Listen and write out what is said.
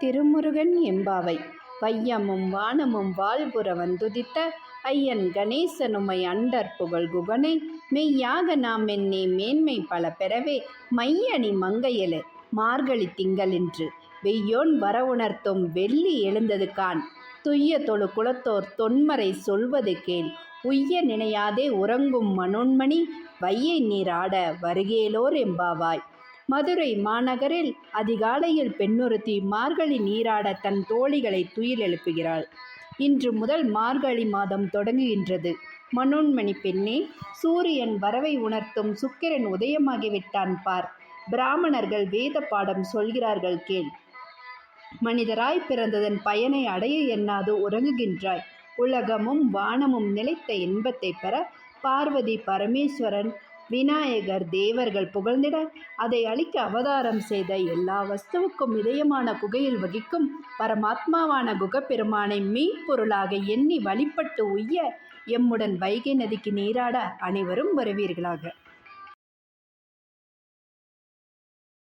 திருமுருகன் எம்பாவை வையமும் வானமும் வாழ்புறவன் வந்துதித்த ஐயன் கணேசனுமை அண்டர் புகழ் குகனை மெய்யாக நாம் என்னே மேன்மை பல பெறவே மையணி மங்கையலு மார்கழி திங்களின்று வெய்யோன் வரவுணர்த்தும் வெள்ளி எழுந்தது கான். துய்ய தொழு குலத்தோர் தொன்மறை சொல்வது கேள் உய்ய நினையாதே உறங்கும் மனோன்மணி வையை நீராட வருகேலோர் எம்பாவாய் மதுரை மாநகரில் அதிகாலையில் பெண்ணொருத்தி மார்கழி நீராட தன் தோழிகளை துயில் எழுப்புகிறாள். இன்று முதல் மார்கழி மாதம் தொடங்குகின்றது. மனோன்மணி பெண்ணே சூரியன் வரவை உணர்த்தும் சுக்கிரன் உதயமாகிவிட்டான் பார். பிராமணர்கள் வேத பாடம் சொல்கிறார்கள் கேள். மனிதராய் பிறந்ததன் பயனை அடைய எண்ணாது உறங்குகின்றாய். உலகமும் வானமும் நிலைத்த இன்பத்தை பெற பார்வதி பரமேஸ்வரன் விநாயகர் தேவர்கள் புகழ்ந்திட அதை அழிக்க அவதாரம் செய்த எல்லா வஸ்துவுக்கும் இதயமான குகையில் வகிக்கும் பரமாத்மாவான குகப்பெருமானை மெய்ப்பொருளாக எண்ணி வழிபட்டு உய்ய எம்முடன் வைகை நதிக்கு நீராட அனைவரும் வருவீர்களாக.